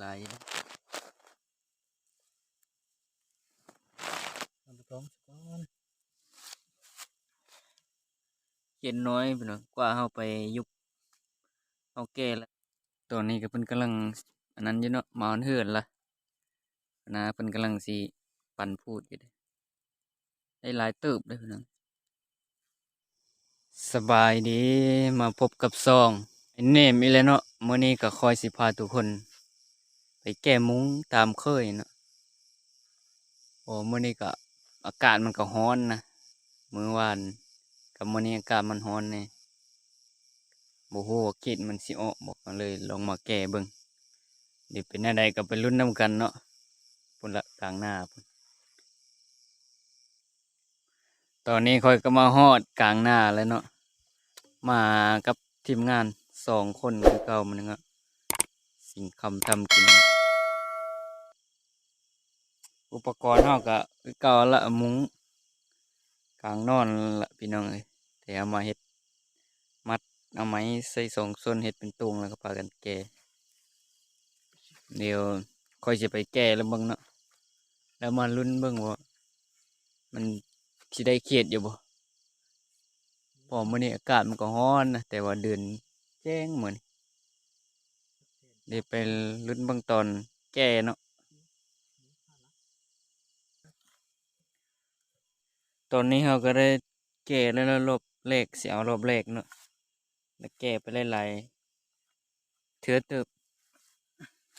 หลายนะเอาไปท้องสักก้อนเย็นน้อยพี่น้องกว่าเฮาไปยุบเฮาแก่แล้วตอนนี้ก็เพิ่นกำลังอันนั้นอยู่เนาะหมาเฮือนละนะเพิ่นกำลังสิปั่นพูดอยู่เด้ได้หลายเติบเลยพี่น้องสบายดีมาพบกับซองไอ้เนมอีแล้วเนาะมื้อนี้ก็คอยสิพาทุกคนไป แก้มุ้งตามเคยเนาะโอ้มื้อนี้ก็อากาศมันก็ร้อนนะมื้อวานกับมื้อนี้อากาศมันร้อนแน่บ่ฮู้ว่าคิดมันสิออกบ่ก็เลยลองมาแก้เบิ่งเดี๋ยวเป็นแนวใดก็ไปลุ้นนํกันเนาะพุ่นละกลางหน้าพุ่นตอนนี้คอยก็มาฮอดกลางหน้าแล้วเนาะมากับทีมงานสองคนคือเก่ามันเนาะสิ่งคำทำกิน อุปกรณ์เฮาก็คือเก่าละมุ้งกลางนอนละพี่น้องเอ้ยแต่เอามาเฮ็ดมัดเอาไม้ใส่สองส่วนเฮ็ดเป็นตุงแล้วก็พากันแก่เดี๋ยวค่อยจะไปแก้แล้วเบิ่งเนาะแล้วมาลุ้นเบิ่งว่ามันสิได้เขียดอยู่บ่พอมื้อนี้อากาศมันก็ร้อนนะแต่ว่าเดือนแจ้งเหมือนเดี๋ยวไปลุ้นเบิ่งตอนแก้เนาะ ตอนนี้เราก็ได้แก้แล้วรอบแรกสิเอารอบแรกเนาะแล้วแก้ไปหลายๆเถือเติบ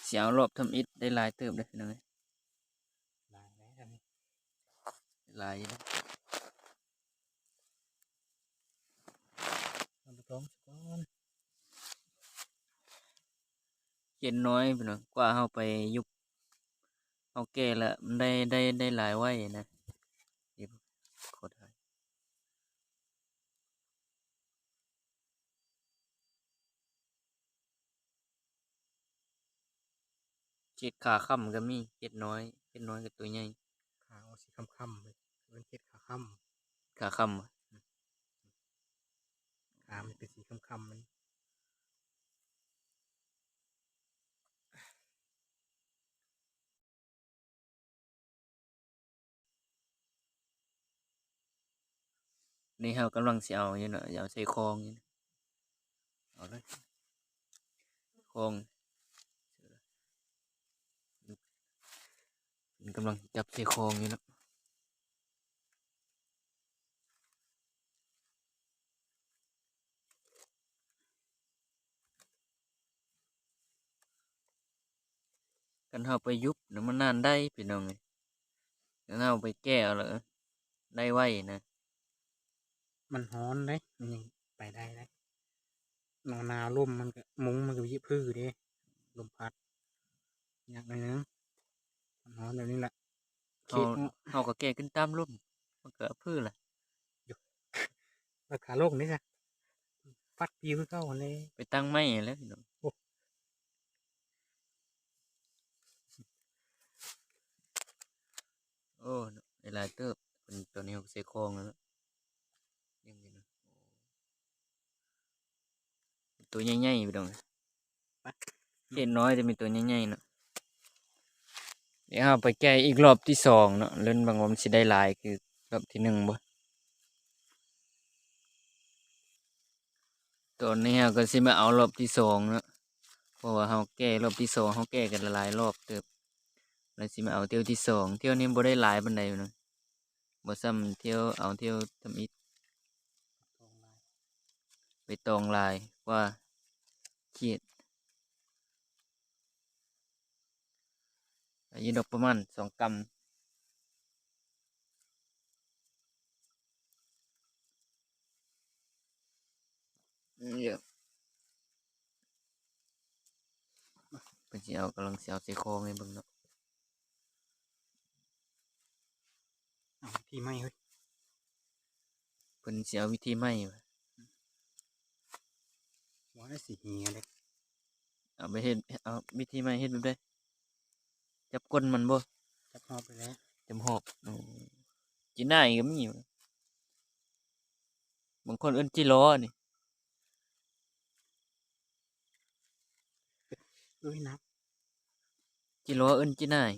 เสียวรอบทำอิฐได้หลายเติบเลยพี่น้องเอ้ยหลายแล้วทำนี่หลายอยู่นะเอาไปท้องสักก้อนเย็นน้อยพี่น้องกว่าเฮาไปยุบเฮาแก้แล้วมันได้ได้ได้หลายไว้นะเดี๋ ยวขอถ่ายเจ็ดขาค่ำก็มีเจ็ดน้อยเจ็ดน้อยกับตัวใหญ่ขาวสีค่ำๆเลยเป็นเกล็ดขาค่ขาค่ำอะำขามันเป็นสีค่ำๆมัน นี่เฮากำลังเสิเอาอยู่เนาะอย่าเอาใส่คลองอยู่เอาเลยคลองมันกำลังจับใส่คลองอยู่เนาะกันเฮาไปยุบเดี๋ยวมันนานได้พี่น้องเอ้ยกันเฮาไปแก้เอาแล้วได้ไว้นะ มันฮ้อนเลยมันยังไปได้เลยหนาวหนาวลมมันก็มุ้งมันก็ยิบพื้นเด้ลมพัดอยากหน่อยนึงมันฮ้อนแบบนี้แหละเฮาเฮาก็แก้ขึ้นตามลมมันก็พืชล่ะราคาโลกนี่จ้ะฟัดปิวคือเก่าเลยไปตั้งไม้แล้วพี่น้องโอ้โอ้เวลายเติบเป็นตัวนี้เขาใส่คลองแล้วเนอะยังอยู่นะโอ้ ตัวใหญ่ๆพี่น้องเห็นน้อยจะมีตัวใหญ่ๆเนาะเดี๋ยวเราไปแก้อีกรอบที่สองเนาะเล่นบางวันสิได้หลายคือรอบที่หนึ่งบ่ตอนนี้เราก็สิมาเอารอบที่สองเนาะเพราะว่าเราแก้รอบที่สองเราแก้กันหลายรอบเติบแล้วสิมาเอาเที่ยวที่สองเที่ยวนี้บ่ได้หลายปานใดอยู่เนาะบ่ซ้ำเที่ยวเอาเที่ยวทำอิฐไปตองลายก ว่าเขียดอายุดอกประมาณสองกำอืมเยอะเพิ่นสิเอากำลังสิเอาใส่คองให้เบิ่งเนาะเอาที่ไม่เฮ้ยเพิ่นสิเอาวิธีใหม่ว่ะว่า ได้สีเหียเลยเอาไปเฮ็ดเอาวิธีใหม่เฮ็ดแบบใดจับก้นมันบ่จับหอบไปแล้วจำหอกอืมจีน่าอีกก็มีอยู่บางคนเอิ้นจีล้อนี่ด้วยนับจิโร่เอิ้นจินาย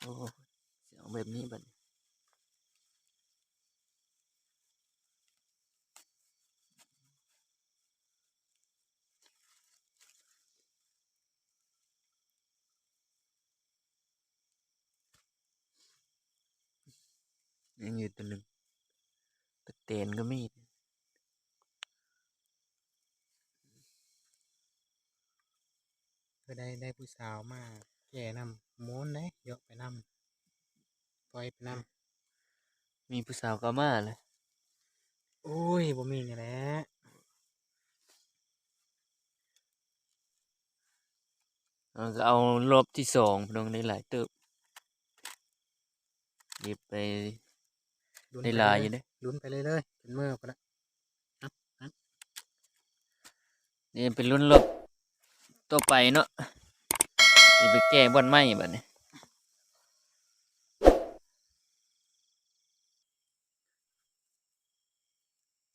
โอ้เสียงแบบนี้บัดนี้ ยังอยู่ตัวหนึ่งตะเตนก็มีก็ได้ได้ผู้สาวมาแก่นำม้วนได้ยกไปนำปล่อยไปนำมีผู้สาวก็มาเลยโอ้ยบ่มีนี่แหละเราก็เอารอบที่สองพนองได้หลายเติบหยิบไปลุ้น ได้ปหลายอเลยู่เด้ ลุ้นไปเลยเลยจนเมื่อไปละนี่เป็นรุ่นรอบต่อไปเนาะสิไปแก้บอนไม้บัดนี้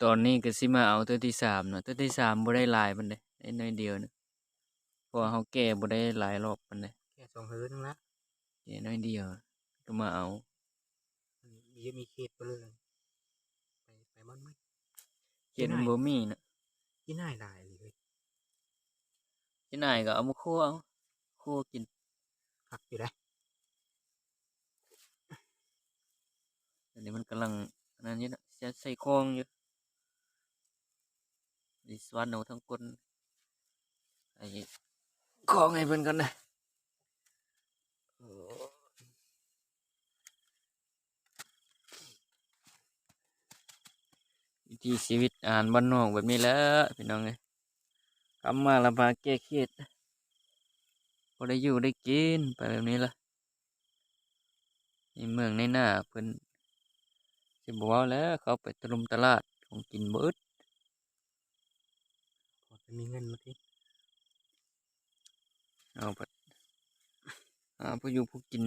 ตอนนี้ก็สิมาเอาตัวที่สามเนาะตัวที่สามบ่ได้หลายปานใดได้น้อยเดียวเนาะเพราะว่าเฮาแก้บ่ได้หลายรอบปานใดแค่สองเฮือนึงละแก้น้อยเดียวก็มาเอา มีเยอะมีเขตไปเลย ไปไปบ้านไหมเขียนมันบ่มีเนาะที่น่ายหลายเลยที่ไหนก็เอามาคั่วเอาคั่วกินคักอยู่ได้อันนี้มันกำลังอันนั้นอยู่นะจะใส่คองอยู่ดิสวันเอาทั้งคนไอ้คองให้เพิ่นกันนะโอ้วิ ถีชีวิตอ่านบ้านนอกแบบนี้แหล้วพี่น้องเอ้ยกำมาละบาแก้เครียดพอได้อยู่ได้กินไปแบบนี้ละในเมืองในหน้าเพิ่นสิบอกว่าแล้วเขาไปตะลุมตลาดของกินเบิดพอจะมีเงินมาที่เอาไปหาผู้อยู่ผู้กิน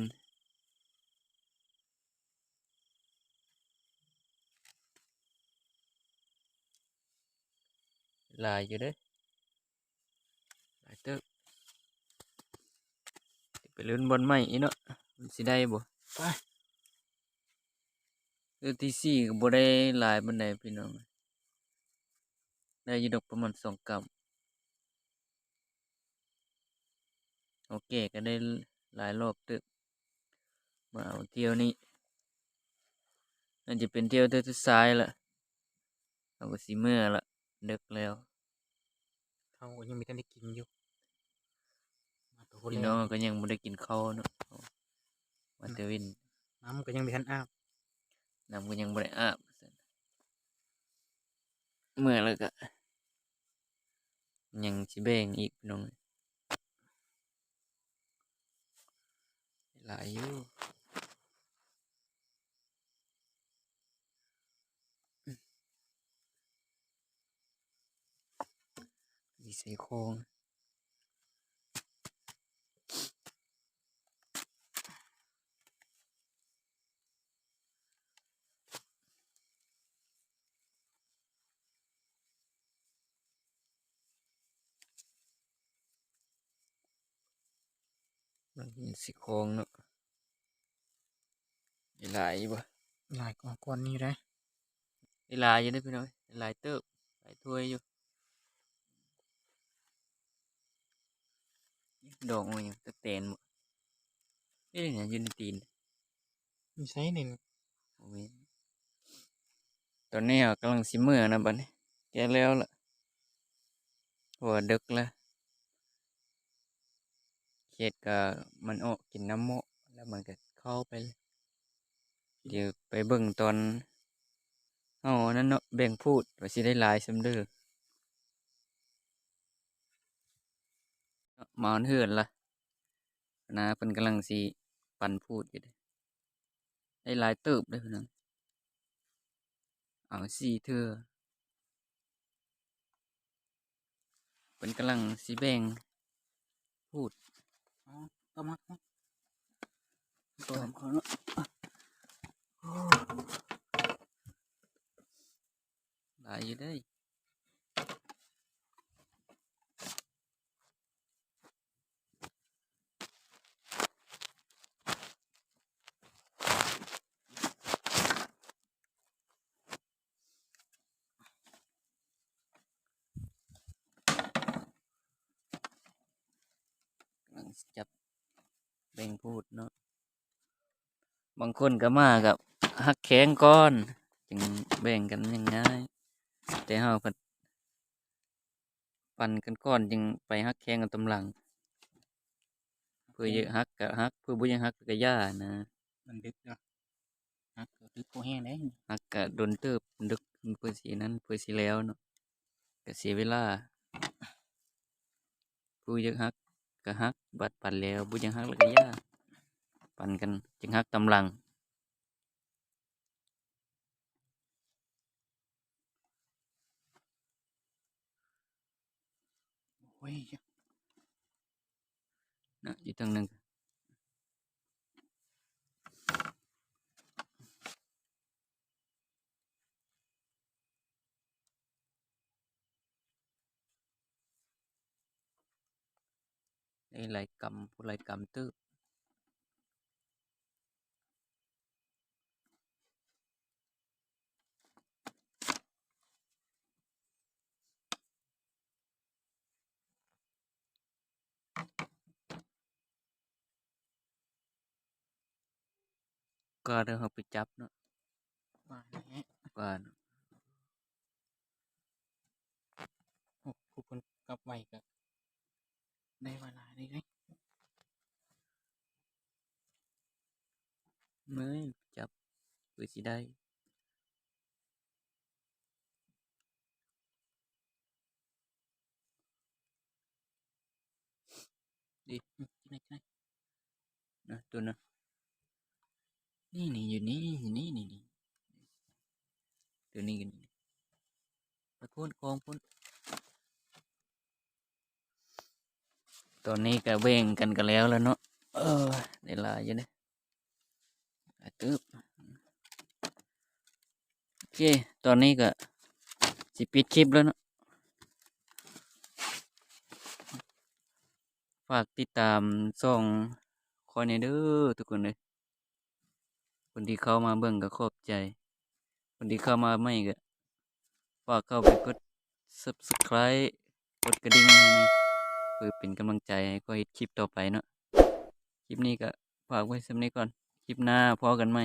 ลายอยู่เด้หลายเติบสิไปเล่นบอลใหม่อีเนาะมันสิได้บ่ไปเดือนที่สี่ก็บ่ได้หลายบันไดพี่น้องได้อยู่ดอกประมาณสองกำโอเคก็ได้หลายรอบเติบมาเอาเที่ยวนี้น่าจะเป็นเที่ยวเที่ยวสุดท้ายละเอาก็สิเมื่อละเดึกแล้ว เขาก็ยังมีท่านได้กินอยู่มาตัวคนพี่แรน้องกก็ยังบ่ได้กินข้าวเนาะวันเตวินน้ำก็ยังมีท่านอาบน้ำก็ยังบ่ได้อาบเมื่อแล้วก็ยังสิแบ่งอีกพี่น้องหลายอยู่ มีใส่โครงมันมีสีโครงเนาะได้หลายอยู่บ่ หลายกองก้อนนี่ได้ได้หลายอยู่ได้อพี่น้องได้หลายเติบหลายถ้วยอยู่ดอกมันยังตะเตนหมดเอ๊ะเนี่ยอยู่ในตีนมีไซส์หนึ่งโอ้ยตอนนี้กำลังสิเมื่อนะบัดนี้แกแล้วล่ะหัวดึกแล้วเขียดก็มันออกกินน้ำโมะแล้วมันก็เข้าไปเลยเดี๋ยวไปเบิ่งตอนเอาอันนั้นเนาะแบ่งพูดว่าสิได้หลายซำเด้อ มาอันเหือนล่ะนะเพิ่นกำลังสิปั่นพูดอยู่เด้อได้หลายเติบเลยพี่น้องเอาสี่เธอเป็นกำลังสีแบ่งพูดอ๋อต้มมัดเนาะตามเขาเนาะหลายอยู่ได้ย แบ่งพูดเนาะบางคนก็มากับฮักแข้งก้อน จึงแบ่งกันยังง่ายแต่เฮาก็ปั่นกันก้อนจึงไปฮักแข้งกันตำหลัง เพื่อเยอะฮักก็ฮักเพื่อบ่อยังฮักก็ย่านะมันดึกเนาะฮักก็ดึกโคแห้งได้ฮักก็โดนเติบดึกเพื่อสินั้นเพื่อสิแล้วเนาะก็เสียเวลาผู้อยังฮัก ก็ฮักบัดปั่นแล้วบ่อยังฮักแล้วก็ย่าปั่นกันจึงฮักตำหลังโอ้ยนะอยู่ทางหนึง ได้หลายกรรมผู้หลายกรรมตึบก็เดี๋ยวเราไปจับ เนาะว่าแหลานาะโอ้ไวก็ได้เลยเมื่อจับเพื่อสิได้อืมที่ไหนที่ไหนนะตัวนะนี่นี่อยู่นี่อยู่นี่นี่นี่ตัวนี้กันนี่ไปพ่นกองพุ่น ตอนนี้ก็เบ่งกันกันแล้วแล้วเนาะเออได้หลาอยู่เนี่ยตึบโอเค ตอนนี้ก็สิปิดคลิปแล้วเนาะฝากติดตามส่องคอยในเด้อทุกคนเลยคนที่เข้ามาเบิ่งก็ขอบใจ คนที่เข้ามาไม่ก็ฝากเข้าไปกด subscribe กดกระดิ่งให้ เพื่อเป็นกำลังใจให้ก็เฮ็ดคลิปต่อไปเนาะคลิปนี้ก็ฝากไว้สำนี้ก่อน คลิปหน้าพอกันไหม